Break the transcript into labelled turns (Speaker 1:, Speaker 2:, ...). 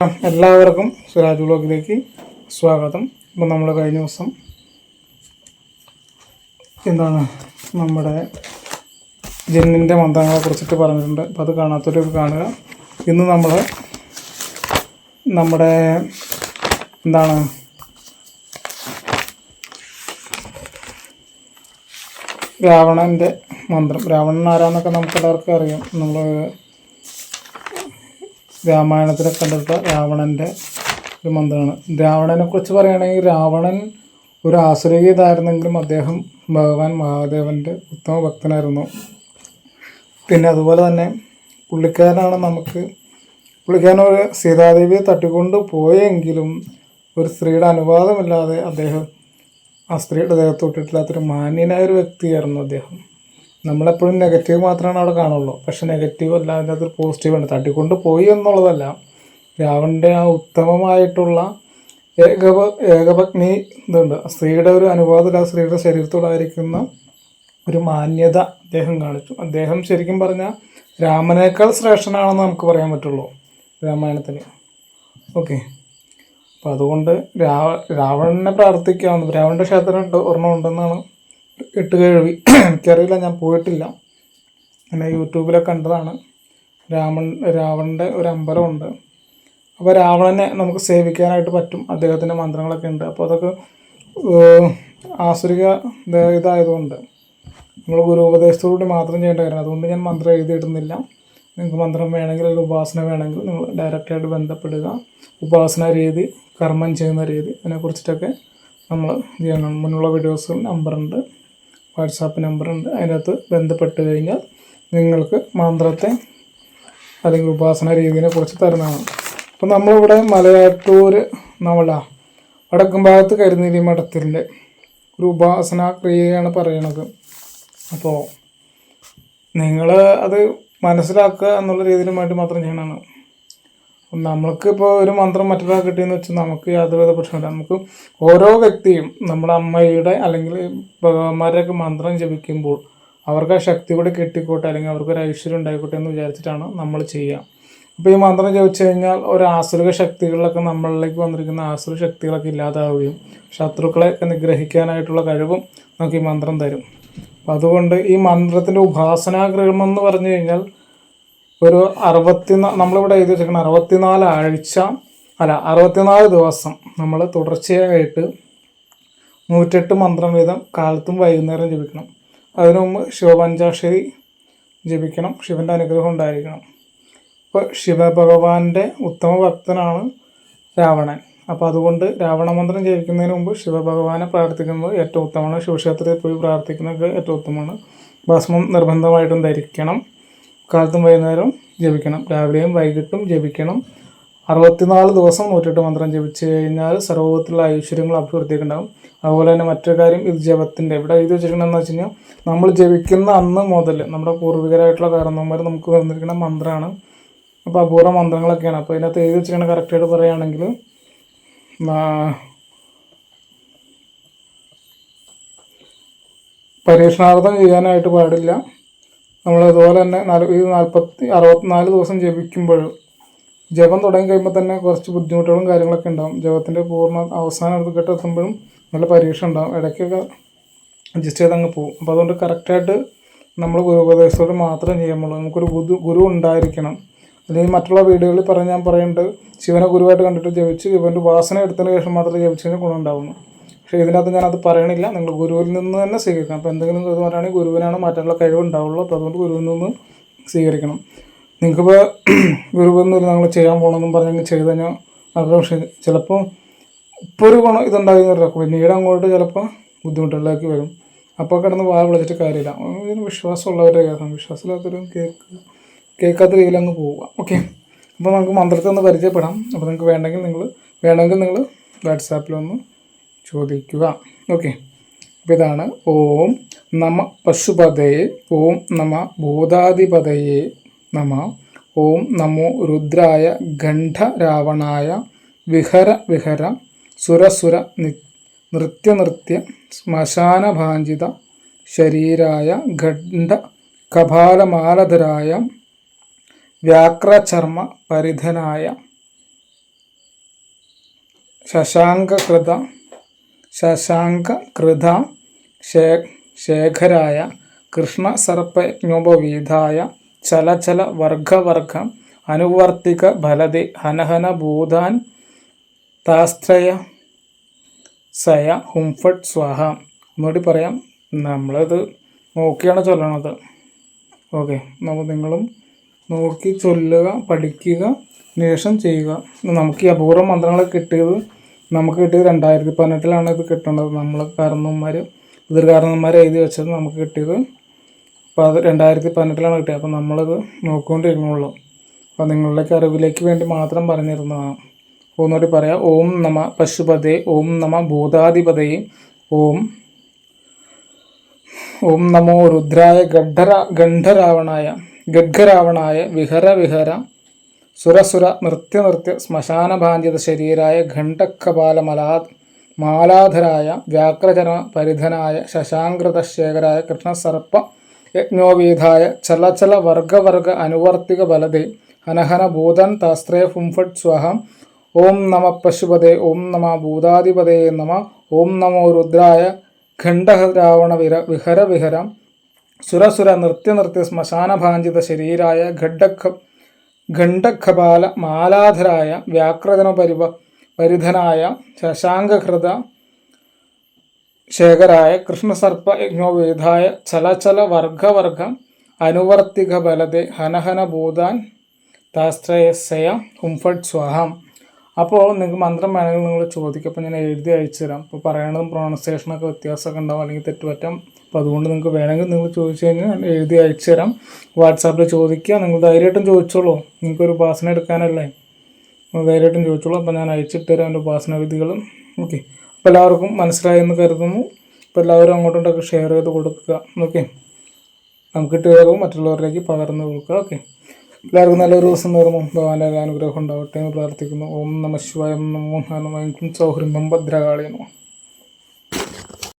Speaker 1: എല്ലാവർക്കും സുരാജ് ബ്ലോഗിലേക്ക് സ്വാഗതം. ഇപ്പം നമ്മൾ കഴിഞ്ഞ ദിവസം എന്താണ് നമ്മുടെ ജന്നിന്റെ മന്ത്രങ്ങളെ കുറിച്ചിട്ട് പറഞ്ഞിട്ടുണ്ട്. അപ്പം അത് കാണാത്തവരൊക്കെ കാണുക. ഇന്ന് നമ്മൾ നമ്മുടെ എന്താണ് രാവണന്റെ മന്ത്രം. രാവണൻ ആരാന്നൊക്കെ നമുക്ക് എല്ലാവർക്കും അറിയാം. നമ്മൾ രാമായണത്തിലെ കണ്ടെടുത്ത രാവണന്റെ ഒരു മന്ത്രമാണ് രാവണനെ കുറിച്ച് പറയുകയാണെങ്കിൽ രാവണൻ ഒരു ആശ്രയിതായിരുന്നെങ്കിലും അദ്ദേഹം ഭഗവാൻ മഹാദേവന്റെ ഉത്തമ ഭക്തനായിരുന്നു. പിന്നെ അതുപോലെ തന്നെ പുള്ളിക്കാരനാണ് നമുക്ക് പുള്ളിക്കാരൻ ഒരു സീതാദേവിയെ തട്ടിക്കൊണ്ട് പോയെങ്കിലും ഒരു സ്ത്രീയുടെ അനുവാദമില്ലാതെ അദ്ദേഹം ആ സ്ത്രീയുടെ ദേഹത്തോട്ടിട്ടില്ലാത്തൊരു മാന്യനായ ഒരു വ്യക്തിയായിരുന്നു അദ്ദേഹം. നമ്മളെപ്പോഴും നെഗറ്റീവ് മാത്രമാണ് അവിടെ കാണുള്ളൂ. പക്ഷെ നെഗറ്റീവ് അല്ല അതിന്റെ പോസിറ്റീവാണ് തട്ടിക്കൊണ്ട് പോയി എന്നുള്ളതല്ല. രാവണന്റെ ആ ഉത്തമമായിട്ടുള്ള ഏകപ ഏകപത്നി ഇതുണ്ട്. സ്ത്രീയുടെ ഒരു അനുവാദമില്ല സ്ത്രീയുടെ ശരീരത്തോടായിരിക്കുന്ന ഒരു മാന്യത അദ്ദേഹം കാണിച്ചു. അദ്ദേഹം ശരിക്കും പറഞ്ഞാൽ രാമനേക്കാൾ ശ്രേഷ്ഠനാണെന്ന് നമുക്ക് പറയാൻ പറ്റുള്ളൂ രാമായണത്തിന്. ഓക്കെ. അപ്പോൾ അതുകൊണ്ട് രാവ രാവണനെ പ്രാർത്ഥിക്കാവുന്ന രാവണന്റെ ക്ഷേത്രം ഉണ്ട് ഒരെണ്ണം ഉണ്ടെന്നാണ് എട്ട് കഴുകി എനിക്കറിയില്ല ഞാൻ പോയിട്ടില്ല. എന്നെ യൂട്യൂബിലൊക്കെ കണ്ടതാണ്. രാമൻ രാവണന്റെ ഒരു അമ്പലമുണ്ട്. അപ്പോൾ രാവണനെ നമുക്ക് സേവിക്കാനായിട്ട് പറ്റും. അദ്ദേഹത്തിന്റെ മന്ത്രങ്ങളൊക്കെ ഉണ്ട്. അപ്പോൾ അതൊക്കെ ആസുരിക ഇതായതുകൊണ്ട് നമ്മൾ ഗുരുപദേശത്തോടുകൂടി മാത്രം ചെയ്യേണ്ട കാര്യമാണ്. അതുകൊണ്ട് ഞാൻ മന്ത്രം എഴുതിയിടുന്നില്ല. നിങ്ങൾക്ക് മന്ത്രം വേണമെങ്കിൽ അല്ലെങ്കിൽ ഉപാസന വേണമെങ്കിൽ നിങ്ങൾ ഡയറക്റ്റായിട്ട് ബന്ധപ്പെടുക. ഉപാസന രീതി കർമ്മം ചെയ്യുന്ന രീതി അതിനെക്കുറിച്ചിട്ടൊക്കെ നമ്മൾ ചെയ്യണം. മുന്നുള്ള വീഡിയോസുകൾ നമ്പറുണ്ട്. വാട്സാപ്പ് നമ്പറുണ്ട്. അതിനകത്ത് ബന്ധപ്പെട്ട് കഴിഞ്ഞാൽ നിങ്ങൾക്ക് മന്ത്രത്തെ അല്ലെങ്കിൽ ഉപാസന രീതിയെ കുറിച്ച് തരുന്നതാണ്. അപ്പം നമ്മളിവിടെ മലയാറ്റൂർ നമ്മള വടക്കും ഭാഗത്ത് കരുനീലി മഠത്തിന്റെ ഒരു ഉപാസന ക്രിയയാണ് പറയണത് അപ്പോൾ നിങ്ങൾ അത് മനസ്സിലാക്കുക എന്നുള്ള രീതിയിൽ വേണ്ടി മാത്രം ചെയ്യണതാണ്. നമ്മൾക്ക് ഇപ്പോൾ ഒരു മന്ത്രം മറ്റൊരാൾ കിട്ടിയെന്ന് വെച്ചാൽ നമുക്ക് യാതൊരുവിധ പ്രശ്നമില്ല നമുക്ക് ഓരോ വ്യക്തിയും നമ്മുടെ അമ്മയുടെ അല്ലെങ്കിൽ ഭഗവാന്മാരുടെയൊക്കെ മന്ത്രം ജപിക്കുമ്പോൾ അവർക്ക് ആ ശക്തി കൂടി കിട്ടിക്കോട്ടെ അല്ലെങ്കിൽ അവർക്ക് ഒരു ഐശ്വര്യം ഉണ്ടായിക്കോട്ടെ എന്ന് വിചാരിച്ചിട്ടാണ് നമ്മൾ ചെയ്യുക. അപ്പോൾ ഈ മന്ത്രം ജപിച്ചു കഴിഞ്ഞാൽ ഒരു ആസുരിക ശക്തികളിലൊക്കെ നമ്മളിലേക്ക് വന്നിരിക്കുന്ന ആസുര ശക്തികളൊക്കെ ഇല്ലാതാവുകയും ശത്രുക്കളെ നിഗ്രഹിക്കാനായിട്ടുള്ള കഴിവും നമുക്ക് ഈ മന്ത്രം തരും. അപ്പം അതുകൊണ്ട് ഈ മന്ത്രത്തിന്റെ ഉപാസനാഗ്രഹം എന്ന് പറഞ്ഞു കഴിഞ്ഞാൽ ഒരു അറുപത്തി നമ്മളിവിടെ എഴുതി വെച്ചിരിക്കുന്ന അറുപത്തിനാല് ആഴ്ച അല്ല അറുപത്തിനാല് ദിവസം നമ്മൾ തുടർച്ചയായിട്ട് നൂറ്റെട്ട് മന്ത്രം വീതം കാലത്തും വൈകുന്നേരം ജപിക്കണം. അതിനു മുമ്പ് ശിവപഞ്ചാക്ഷരി ജപിക്കണം ശിവന്റെ അനുഗ്രഹം ഉണ്ടായിരിക്കണം. ഇപ്പോൾ ശിവഭഗവാന്റെ ഉത്തമ ഭക്തനാണ് രാവണൻ. അപ്പോൾ അതുകൊണ്ട് രാവണ മന്ത്രം ജപിക്കുന്നതിന് മുമ്പ് ശിവഭഗവാനെ പ്രാർത്ഥിക്കുന്നത് ഏറ്റവും ഉത്തമമാണ്. ശിവക്ഷേത്രത്തിൽ പോയി പ്രാർത്ഥിക്കുന്നത് ഏറ്റവും ഉത്തമമാണ്. ഭസ്മം നിർബന്ധമായിട്ടും ധരിക്കണം. കാലത്തും വൈകുന്നേരവും ജപിക്കണം. രാവിലെയും വൈകിട്ടും ജപിക്കണം. അറുപത്തിനാല് ദിവസം നൂറ്റെട്ട് മന്ത്രം ജപിച്ചു കഴിഞ്ഞാൽ സർവത്തിലുള്ള ഐശ്വര്യങ്ങൾ അഭിവൃദ്ധിയൊക്കെ ഉണ്ടാകും അതുപോലെ തന്നെ മറ്റൊരു കാര്യം ഇത് ജപത്തിന്റെ ഇവിടെ എഴുതി വെച്ചിരിക്കണമെന്ന് വെച്ച് കഴിഞ്ഞാൽ നമ്മൾ ജപിക്കുന്ന അന്ന് മുതൽ നമ്മുടെ പൂർവികരായിട്ടുള്ള കാരണവന്മാർ നമുക്ക് തന്നിരിക്കുന്ന മന്ത്രമാണ്. അപ്പോൾ അപൂർവ മന്ത്രങ്ങളൊക്കെയാണ്. അപ്പോൾ ഇതിനകത്ത് എഴുതി വെച്ചിരിക്കുന്ന കറക്റ്റായിട്ട് പറയുകയാണെങ്കിൽ പരീക്ഷണാർത്ഥം ചെയ്യാനായിട്ട് പാടില്ല. നമ്മൾ അതുപോലെ തന്നെ നാല് ഈ നാൽപ്പത്തി അറുപത്തിനാല് ദിവസം ജപിക്കുമ്പോഴും ജപം തുടങ്ങി കഴിയുമ്പോൾ തന്നെ കുറച്ച് ബുദ്ധിമുട്ടുകളും കാര്യങ്ങളൊക്കെ ഉണ്ടാകും ജപത്തിന്റെ പൂർണ അവസാന ഘട്ടം എത്തുമ്പോഴും നല്ല പരീക്ഷ ഉണ്ടാകും ഇടയ്ക്കൊക്കെ അഡ്ജസ്റ്റ് ചെയ്ത് അങ്ങ് പോകും. അപ്പോൾ അതുകൊണ്ട് കറക്റ്റായിട്ട് നമ്മൾ ഗുരുപദേശത്തോട് മാത്രം ചെയ്യാൻ നമുക്കൊരു ഗുരു ഗുരു ഉണ്ടായിരിക്കണം. അല്ലെങ്കിൽ മറ്റുള്ള വീടുകളിൽ പറഞ്ഞ് ഞാൻ പറയുന്നുണ്ട് ശിവനെ ഗുരുവായിട്ട് കണ്ടിട്ട് ജപിച്ച് ഇവന്റെ വാസന എടുത്തതിന് ശേഷം മാത്രമേ ജപിച്ചതിന് ഗുണം ഉണ്ടാവുന്നു പക്ഷേ ഇതിനകത്ത് ഞാനത് പറയണില്ല. നിങ്ങൾ ഗുരുവിൽ നിന്ന് തന്നെ സ്വീകരിക്കണം. അപ്പോൾ എന്തെങ്കിലും ഇത് പറയുകയാണെങ്കിൽ ഗുരുവിനാണ് മറ്റുള്ള കഴിവുണ്ടാവുള്ളൂ അപ്പോൾ അതുകൊണ്ട് ഗുരുവിൽ നിന്ന് സ്വീകരിക്കണം. നിങ്ങൾക്കിപ്പോൾ ഗുരുവിൽ നിന്ന് നിങ്ങൾ ചെയ്യാൻ പോകണമെന്നും പറഞ്ഞെങ്കിൽ ചെയ്ത് കഴിഞ്ഞാൽ അവരുടെ പക്ഷേ ചിലപ്പോൾ ഇപ്പോൾ ഒരു ഗുണം ഇതുണ്ടാകുന്ന വരില്ല പിന്നീട് അങ്ങോട്ട് ചിലപ്പോൾ ബുദ്ധിമുട്ടുകളിലേക്ക് വരും. അപ്പോൾ കിടന്ന് വാ വിളിച്ചിട്ട് കാര്യമില്ല. ഇതിന് വിശ്വാസമുള്ളവരെ കേൾക്കാം വിശ്വാസമില്ലാത്തൊരു കേക്ക് കേൾക്കാത്ത രീതിയിൽ അങ്ങ് പോവുക. ഓക്കെ. അപ്പോൾ നമുക്ക് മന്ത്രത്തെ ഒന്ന് പരിചയപ്പെടാം. അപ്പോൾ നിങ്ങൾക്ക് വേണമെങ്കിൽ നിങ്ങൾ വേണമെങ്കിൽ നിങ്ങൾ വാട്സാപ്പിലൊന്ന് ചോദിക്കുക. ഓക്കെ അപ്പോൾ ഇതാണ് ഓം നമ പശുപതയെ ഓം നമ ഭൂതാധിപതയെ നമ ഓം നമോ രുദ്രായ ഗണ്ഠരാവണായ വിഹര വിഹര സുരസുര നി നൃത്യനൃത്യ ശ്മശാനഭാഞ്ചിത ശരീരായ ഖണ്ഡ കപാലമാലധരായ വ്യാക്രചർമ്മ പരിധനായ ശശാങ്കകൃത ശശാങ്കകൃത ശേ ശേഖരായ കൃഷ്ണ സർപ്പജ്ഞോപവീതായ ചലചല വർഗവർഗ അനുവർത്തിക ഫലതി ഹനഹന ഭൂതാൻ താസ്ത്രയ സയ ഹുംഫട്ട് സ്വാഹ. ഒന്നുകൂടി പറയാം നമ്മളത് നോക്കിയാണ് ചൊല്ലണത്. ഓക്കെ നമ്മൾ നിങ്ങളും നോക്കി ചൊല്ലുക പഠിക്കുക ശേഷം ചെയ്യുക. നമുക്ക് ഈ അപൂർവ മന്ത്രങ്ങൾ കിട്ടിയത് നമുക്ക് കിട്ടിയത് രണ്ടായിരത്തി പതിനെട്ടിലാണ് ഇത് കിട്ടുന്നത്. നമ്മൾ കാരണവന്മാർ എതിർകാരണവന്മാർ എഴുതി വെച്ചത് നമുക്ക് കിട്ടിയത്. അപ്പോൾ അത് രണ്ടായിരത്തി പതിനെട്ടിലാണ് കിട്ടിയത്. അപ്പോൾ നമ്മളിത് നോക്കിക്കൊണ്ടിരുന്നുള്ളൂ അപ്പോൾ നിങ്ങളിലേക്ക് അറിവിലേക്ക് വേണ്ടി മാത്രം പറഞ്ഞിരുന്നതാണ്. ഒന്നുകൂടി പറയാം. ഓം നമ പശുപതേ ഓം നമ ഭൂതാധിപതയെ ഓം ഓം നമോ രുദ്രായ ഗഡ്ഢര ഗണ്ഠരാവണായ ഗഡ്ഘരാവണായ വിഹര വിഹര സുരസുര നൃത്യ നൃത്യ ശ്മശാനഭാഞ്ജിത ശരീരായ ഘണ്ടക്കപാല മലാ മാലാധരായ വ്യാക്രചന പരിധനായ ശശാങ്കൃതശേഖരായ കൃഷ്ണസർപ്പ യജ്ഞോവീതായ ചലചല വർഗവർഗ അനുവർത്തിക ബലതേ ഹനഹന ഭൂതൻ താസ്ത്രേ ഫുംഫട്ട് സ്വഹം ഓം നമ പശുപതേ ഓം നമ ഭൂതാധിപതേ നമ ഓം നമോ രുദ്രായ ഖണ്ഡരാവണ വിര വിഹര വിഹരം സുരസുര നൃത്യ നൃത്യ ശ്മശാനഭാഞ്ചിത ശരീരായ ഖഡ്ഡഖ ഖണ്ഡഖപാല മാലാധരായ വ്യാകൃതന പരിവ പരിധനായ ശശാങ്കഹൃത ശേഖരായ കൃഷ്ണസർപ്പ യജ്ഞോവേദായ ചലചല വർഗവർഗ അനുവർത്തിക ബലതെ ഹനഹന ഭൂതാൻ താസ്ത്രയസ്സയ ഹുംഫട്ട് സ്വാഹം. അപ്പോൾ നിങ്ങൾക്ക് മന്ത്രം വേണമെങ്കിൽ നിങ്ങൾ ചോദിക്കും. അപ്പോൾ ഞാൻ എഴുതി അയച്ചു തരാം അപ്പോൾ പറയണതും പ്രൊണൗൺസിയേഷനൊക്കെ വ്യത്യാസമൊക്കെ ഉണ്ടാവും. അല്ലെങ്കിൽ തെറ്റുപറ്റാം അപ്പോൾ അതുകൊണ്ട് നിങ്ങൾക്ക് വേണമെങ്കിൽ നിങ്ങൾ ചോദിച്ചു കഴിഞ്ഞാൽ എഴുതി അയച്ചു തരാം. വാട്സാപ്പിൽ ചോദിക്കുക നിങ്ങൾ ധൈര്യമായിട്ടും ചോദിച്ചോളൂ. നിങ്ങൾക്കൊരു ഉപാസന എടുക്കാനല്ലേ? ധൈര്യമായിട്ടും ചോദിച്ചോളൂ. അപ്പോൾ ഞാൻ അയച്ചിട്ട് തരാം എന്റെ ഉപാസന വിധികളും ഓക്കെ. അപ്പോൾ എല്ലാവർക്കും മനസ്സിലായെന്ന് കരുതുന്നു. അപ്പോൾ എല്ലാവരും അങ്ങോട്ടും ഷെയർ ചെയ്ത് കൊടുക്കുക. ഓക്കെ. നമുക്ക് കിട്ടിയതാകും മറ്റുള്ളവരിലേക്ക് പകർന്നു കൊടുക്കുക. ഓക്കെ. എല്ലാവർക്കും നല്ലൊരു ദിവസം നേർന്നു. ഭഗവാന്റെ അനുഗ്രഹം ഉണ്ടാവട്ടെ എന്ന് പ്രാർത്ഥിക്കുന്നു. ഓം നമ ശിവായം. നമോ. ഹനുമാൻ സൗഹൃദം ഭദ്രകാളിയെന്നോ